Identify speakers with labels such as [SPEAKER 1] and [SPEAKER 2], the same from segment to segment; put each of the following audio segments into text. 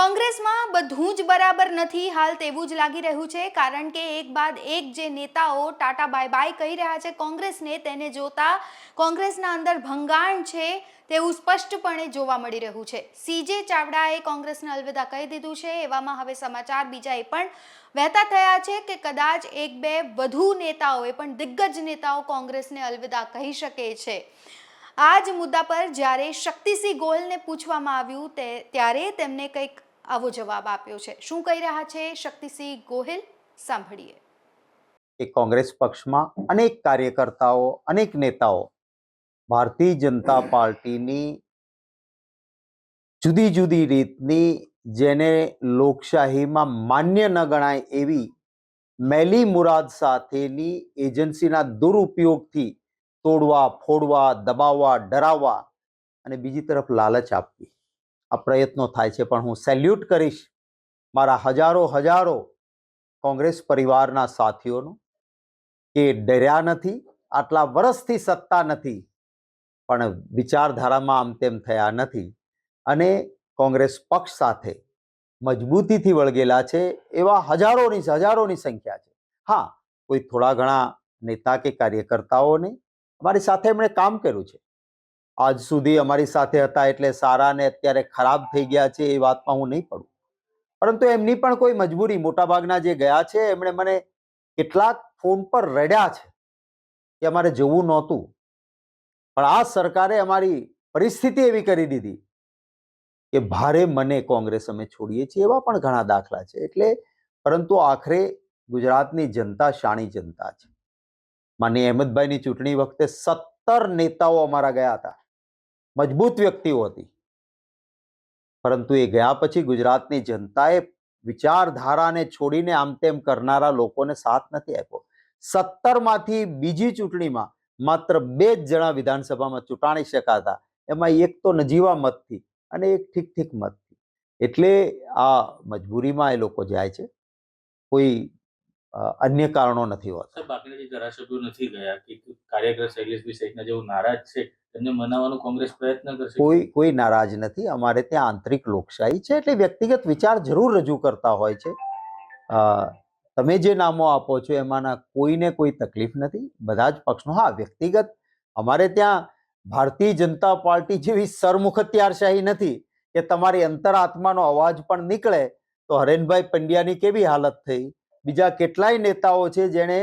[SPEAKER 1] કોંગ્રેસમાં બધું જ બરાબર નથી હાલ તેવું જ લાગી રહ્યું છે, કારણ કે એક બાદ એક જે નેતાઓ ટાટા બાય બાય કહી રહ્યા છે, કોંગ્રેસને તેને જોતા કોંગ્રેસના અંદર ભંગાણ છે તેવું સ્પષ્ટપણે જોવા મળી રહ્યું છે. સીજે ચાવડાએ કોંગ્રેસને અલવિદા કહી દીધું છે, એવામાં હવે સમાચાર બીજા એ પણ વહેતા થયા છે કે કદાચ એક બે વધુ નેતાઓએ પણ દિગ્ગજ નેતાઓ કોંગ્રેસને અલવિદા કહી શકે છે. આ જ મુદ્દા પર જ્યારે શક્તિસિંહ ગોયલને પૂછવામાં આવ્યું તે, ત્યારે તેમને કંઈક આવો જવાબ આપ્યો છે. શું કહી રહ્યા છે? શક્તિસિંહ ગોહિલ, સાંભળીએ.
[SPEAKER 2] કે કોંગ્રેસ પક્ષમાં અનેક કાર્યકર્તાઓ, અનેક નેતાઓ ભારતીય જનતા પાર્ટીની જુદી જુદી રીતની જેને લોકશાહીમાં માન્ય ન ગણાય એવી મેલી મુરાદ સાથેની એજન્સીના દુરુપયોગથી તોડવા, ફોડવા, દબાવવા, ડરાવવા અને બીજી તરફ લાલચ આપવી. આ પ્રયત્નો થાય છે. પણ હું સેલ્યુટ કરીશ મારા હજારો હજારો કોંગ્રેસ પરિવારના સાથીઓનો કે ડર્યા નથી, આટલા વર્ષથી સત્તા નથી, પણ વિચારધારામાં આમ તેમ થયા નથી અને કોંગ્રેસ પક્ષ સાથે મજબૂતીથી વળગેલા છે એવા હજારોની હજારોની સંખ્યા છે. હા, કોઈ થોડા ઘણા નેતા કે કાર્યકર્તાઓને અમારી સાથે એમણે કામ કર્યું છે. આજ સુધી અમારી સાથે હતા એટલે સારા ને અત્યારે ખરાબ થઈ ગયા છે એ વાતમાં હું નહીં પડું. પરંતુ એમની પણ કોઈ મજબૂરી. મોટાભાગના જે ગયા છે, એમણે મને કેટલાક ફોન પર રડ્યા છે કે અમારે જવું નહોતું. પણ આ સરકારે અમારી પરિસ્થિતિ એવી કરી દીધી કે ભારે મને કોંગ્રેસ અમે છોડીએ છીએ એવા પણ ઘણા દાખલા છે. એટલે પરંતુ આખરે ગુજરાતની જનતા શાણી જનતા છે. માની અહેમદભાઈની ચૂંટણી વખતે સત્તર નેતાઓ અમારા ગયા હતા. મજબૂત વ્યક્તિઓ હતી. પરંતુ એ ગયા પછી ગુજરાતની જનતાએ વિચારધારાને છોડીને આમ તેમ કરનારા લોકોને સાથ નથી આપ્યો. સત્તરમાંથી બીજી ચૂંટણીમાં માત્ર બે જ જણા વિધાનસભામાં ચૂંટાણી શકાતા. એમાં એક તો નજીવા મતથી અને એક ઠીક ઠીક મતથી એટલે આ મજબૂરીમાં એ લોકો જાય છે. કોઈ અન્ય કારણો નથી હોતા.
[SPEAKER 3] બાકીના જે ધારાસભ્યો નથી ગયા કે કાર્યકર શૈલેષભાઈ સહિતના જેઓ નારાજ છે તેમને મનાવવાનો કોંગ્રેસ પ્રયત્ન કરશે?
[SPEAKER 2] કોઈ કોઈ નારાજ નથી. અમારે ત્યાં આંતરિક લોકશાહી છે એટલે વ્યક્તિગત વિચાર જરૂર રજૂ કરતા હોય છે. તમે જે નામો આપો છો એમાંના કોઈને કોઈ તકલીફ નથી. બધા જ પક્ષનો હા વ્યક્તિગત અમારે ત્યાં ભારતીય જનતા પાર્ટી જેવી સરમુખત્યારશાહી નથી કે તમારી અંતરાત્માનો અવાજ પણ નીકળે તો હરેનભાઈ પંડ્યાની કેવી હાલત થઈ? બીજા કેટલાય નેતાઓ છે જેણે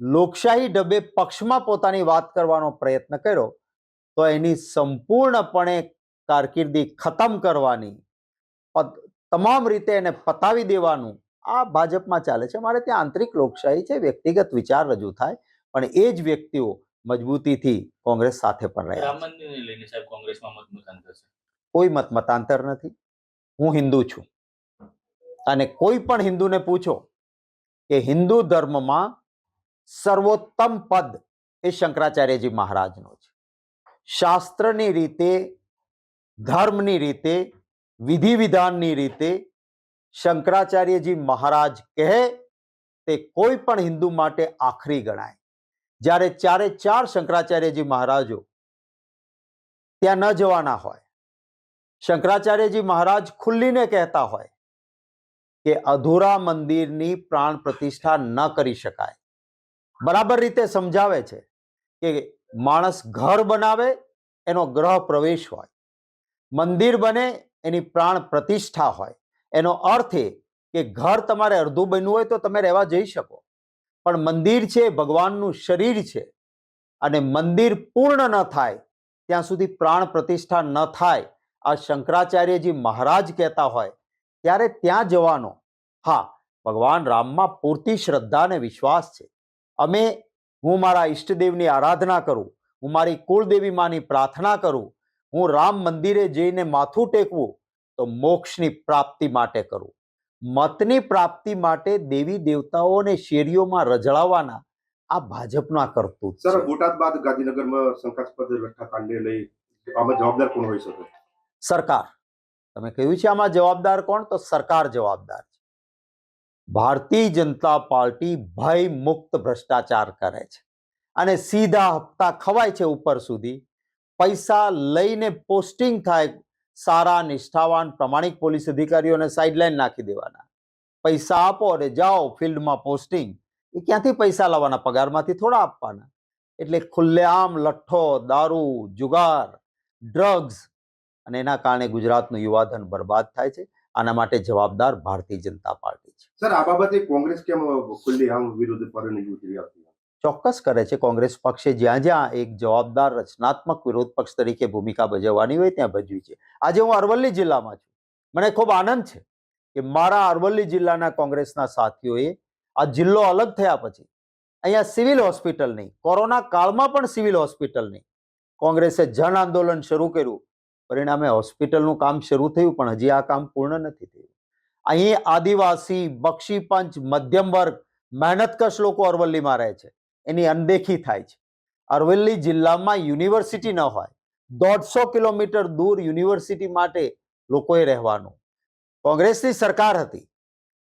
[SPEAKER 2] લોકશાહી ઢબે પક્ષમાં પોતાની વાત કરવાનો પ્રયત્ન કર્યો. તો એની સંપૂર્ણપણે કારકિર્દી ખતમ કરવાની તમામ રીતે એને પતાવી દેવાનું આ ભાજપમાં ચાલે છે. મારે ત્યાં આંતરિક લોકશાહી છે વ્યક્તિગત વિચાર રજૂ થાય પણ એ જ વ્યક્તિઓ મજબૂતીથી કોંગ્રેસ સાથે પણ રહ્યા કોઈ મત મતાંતર નથી. હું હિન્દુ છું. અને કોઈ પણ હિન્દુને પૂછો કે હિન્દુ ધર્મમાં સર્વોત્તમ પદ એ શંકરાચાર્યજી મહારાજનો છે. શાસ્ત્રની રીતે, ધર્મની રીતે વિધિ વિધાનની રીતે શંકરાચાર્યજી મહારાજ કહે તે કોઈ પણ હિન્દુ માટે આખરી ગણાય. જ્યારે ચારે ચાર શંકરાચાર્યજી મહારાજો ત્યાં ન જવાના હોય, શંકરાચાર્યજી મહારાજ ખુલ્લીને કહેતા હોય કે અધૂરા મંદિરની પ્રાણ પ્રતિષ્ઠા ન કરી શકાય. બરાબર રીતે સમજાવે છે કે માણસ ઘર બનાવે, એનો ગ્રહ પ્રવેશ હોય. મંદિર બને, એની પ્રાણ પ્રતિષ્ઠા હોય. એનો અર્થ એ કે ઘર તમારે અડધું બન્યું હોય તો તમે રહેવા જઈ શકો. પણ મંદિર છે, ભગવાનનું શરીર છે અને મંદિર પૂર્ણ ન થાય, ત્યાં સુધી પ્રાણ પ્રતિષ્ઠા ન થાય, આ શંકરાચાર્યજી મહારાજ કહેતા હોય ત્યારે ત્યાં જવાનો. હા ભગવાન રામમાં પૂરતી શ્રદ્ધા અને વિશ્વાસ છે. અમે હું મારા ઈષ્ટદેવની આરાધના કરું હું મારી કુળદેવી માની પ્રાર્થના કરું હું રામ મંદિરે જઈને માથું ટેકવું તો મોક્ષની પ્રાપ્તિ માટે કરું. મતની પ્રાપ્તિ માટે દેવી દેવતાઓને શેરીઓમાં રજળાવાના આ ભાજપના કરતું
[SPEAKER 4] સર બોટાદ બાદ ગાંધીનગરમાં શંકાસ્પદ લઈ આમાં જવાબદાર કોણ હોઈ શકે?
[SPEAKER 2] સરકાર. તમે કહ્યું છે આમાં જવાબદાર કોણ? તો સરકાર જવાબદાર છે. ભારતીય જનતા પાર્ટી ભય મુક્ત ભ્રષ્ટાચાર કરે છે. અને સીધા હપ્તા ખવાય છે ઉપર સુધી. પૈસા લઈને પોસ્ટિંગ થાય સારા નિષ્ઠાવાન પ્રમાણિક પોલીસ અધિકારીઓને સાઇડલાઇન નાખી દેવાના. પૈસા આપો અને જાઓ ફિલ્ડમાં પોસ્ટિંગ. એ ક્યાંથી પૈસા લાવવાના? પગારમાંથી થોડા આપવાના. એટલે ખુલ્લેઆમ લઠ્ઠો, દારૂ, જુગાર ડ્રગ્સ અને એના કારણે ગુજરાતનું યુવાધન બરબાદ થાય છે. આના માટે જવાબદાર ભારતીય જનતા પાર્ટી છે.
[SPEAKER 4] સર આ બાબતે કોંગ્રેસ કેમ ખુલ્લી આમ વિરોધ
[SPEAKER 2] ચોક્કસ કરે છે કોંગ્રેસ પક્ષે. જ્યાં જ્યાં એક જવાબદાર રચનાત્મક વિરોધ પક્ષ તરીકે ભૂમિકા ભજવવાની હોય ત્યાં ભજવી છે. આજે હું અરવલ્લી જિલ્લામાં છું. મને ખૂબ આનંદ છે કે મારા અરવલ્લી જિલ્લાના કોંગ્રેસના સાથીઓએ આ જિલ્લો અલગ થયા પછી અહીંયા સિવિલ હોસ્પિટલ નહીં કોરોના કાળમાં પણ સિવિલ હોસ્પિટલ નહીં કોંગ્રેસે જન આંદોલન શરૂ કર્યું. પરિણામે હોસ્પિટલનું કામ શરૂ થયું, પણ હજી આ કામ પૂર્ણ નથી થયું. અહીં આદિવાસી, બક્ષી પંચ, મધ્યમ વર્ગ, મહેનતકશ લોકો અરવલ્લીમાં રહે છે. એની અનદેખી થાય છે. અરવલ્લી જિલ્લામાં યુનિવર્સિટી ન હોય, દોઢસો કિલોમીટર દૂર યુનિવર્સિટી માટે લોકોએ રહેવાનું. કોંગ્રેસની સરકાર હતી.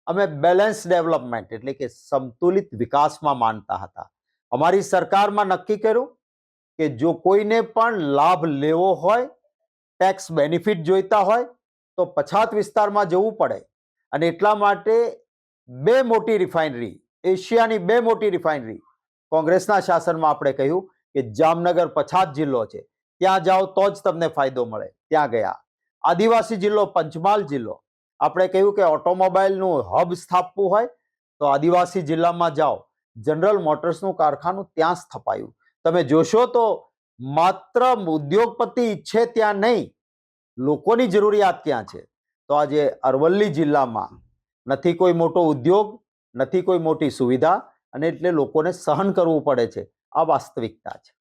[SPEAKER 2] અમે બેલેન્સ ડેવલપમેન્ટ એટલે કે સંતુલિત વિકાસમાં માનતા હતા. અમારી સરકારમાં નક્કી કર્યું કે જો કોઈને પણ લાભ લેવો હોય ટેક્સ બેનિફિટ જોઈતા હોય તો પછાત વિસ્તારમાં જવું પડે. અને એટલા માટે બે મોટી રિફાઇનરી એશિયાની બે મોટી રિફાઇનરી કોંગ્રેસના શાસનમાં આપણે કહ્યું કે જામનગર પછાત જિલ્લો છે. ત્યાં જાઓ તો જ તમને ફાયદો મળે. ત્યાં ગયા. આદિવાસી જિલ્લો, પંચમહાલ જિલ્લો. આપણે કહ્યું કે ઓટોમોબાઈલનું હબ સ્થાપવું હોય તો આદિવાસી જિલ્લામાં જાઓ. જનરલ મોટર્સનું કારખાનું ત્યાં સ્થપાયું. તમે જોશો તો માત્ર ઉદ્યોગપતિ ઈચ્છે ત્યાં નહીં, લોકોની જરૂરિયાત ક્યાં છે? તો આજે અરવલ્લી જિલ્લામાં નથી કોઈ મોટો ઉદ્યોગ, નથી કોઈ મોટી સુવિધા અને એટલે લોકોને સહન કરવું પડે છે. આ વાસ્તવિકતા છે.